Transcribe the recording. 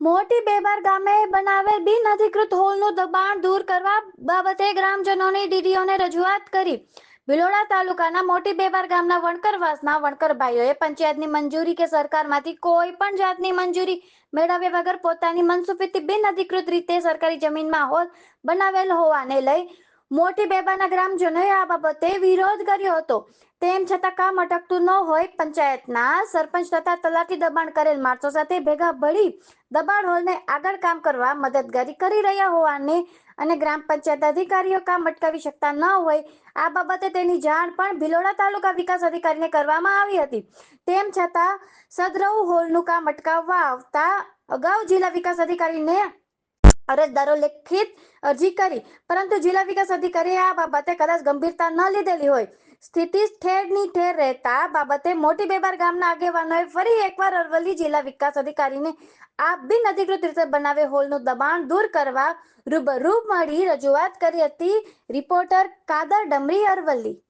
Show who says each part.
Speaker 1: મોટી બેબાર ગામે બનાવેલ બિન અધિકૃત હોલનું દબાણ દૂર કરવા બાબતે ગ્રામજનોની ડીડીઓને રજૂઆત કરી. ભિલોડા તાલુકાના મોટી બેબાર ગામના વણકરવાસના વણકરભાઈઓએ પંચાયતની મંજૂરી કે સરકારમાંથી કોઈ પણ જાતની મંજૂરી મેળવ્યા વગર પોતાની મનસુફીથી બિન અધિકૃત રીતે સરકારી જમીનમાં હોલ બનાવેલ હોવાને લઈ મોટી બેબાના ગ્રામજનોએ આ બાબતે વિરોધ કર્યો હતો. તેમ છતાં કામ અટકતું ન હોય, પંચાયતના સરપંચ તથા તલાટી દબાણ કરેલ માણસો સાથે ભેગા ભળી દબાણ હોલને આગળ કામ કરવા મદદગારી કરી રહ્યા હોવાને અને ગ્રામ પંચાયત અધિકારીઓ કામ અટકાવી શકતા ન હોય, આ બાબતે તેની જાણ પણ ભિલોડા તાલુકા વિકાસ અધિકારીને કરવામાં આવી હતી. તેમ છતાં સદરવ હોલનું કામ અટકાવવા આવતા અગાઉ જિલ્લા વિકાસ અધિકારીને અરજદારો લેખિત અરજી કરી, પરંતુ જિલ્લા વિકાસ અધિકારીએ આ બાબતે કદાચ ગંભીરતા ન લીધેલી હોય. સ્થિતિ ઠેરની ઠેર રહેતા બાબતે મોટી બેબાર ગામના આગેવાનોએ ફરી એકવાર અરવલ્લી જિલ્લા વિકાસ અધિકારીને આ બિન અધિકૃત રીતે બનાવે હોલનું દબાણ દૂર કરવા રૂબરૂ મળી રજૂઆત કરી હતી. રિપોર્ટર કાદર ડમરી, અરવલ્લી.